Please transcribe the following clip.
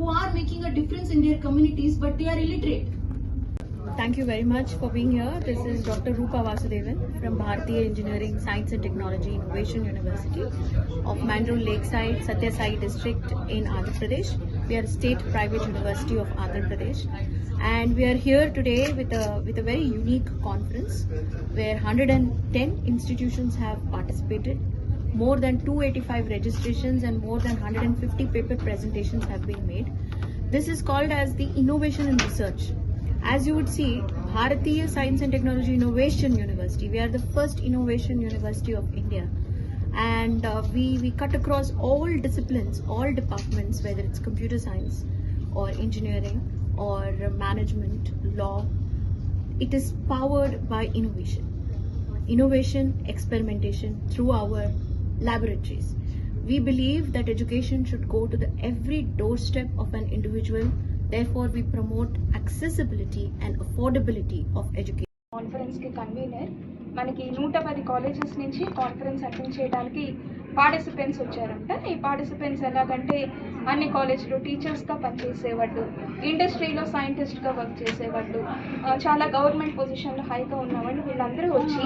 who are making a difference in their communities but they are illiterate. Thank you very much for being here. This is Dr. Rupa Vasudevan from Bharatiya Engineering Science and Technology Innovation University of Mandurul Lakeside, Satya Sai district in Andhra Pradesh. We are a state private university of Andhra Pradesh and we are here today with a with a very unique conference where 110 institutions have participated. More than 285 registrations and more than 150 paper presentations have been made. This is called as the Innovation in Research. As you would see, Bharatiya Science and Technology Innovation University, we are the first innovation university of India. And uh, we, we cut across all disciplines, all departments, whether it's computer science or engineering or management, law. It is powered by innovation. Innovation, experimentation through our laboratories. We believe that education should go to the every doorstep of an individual. Therefore, we promote accessibility and affordability of education. కాన్ఫరెన్స్కి convener మనకి నూట పది colleges నుంచి conference attend చేయడానికి participants వచ్చారంట ఈ participants ఎలాగంటే అన్ని కాలేజ్లో టీచర్స్గా పనిచేసేవాళ్ళు ఇండస్ట్రీలో సైంటిస్ట్గా వర్క్ చేసేవాళ్ళు చాలా గవర్నమెంట్ పొజిషన్లో హైగా ఉన్నవాళ్ళు వీళ్ళందరూ వచ్చి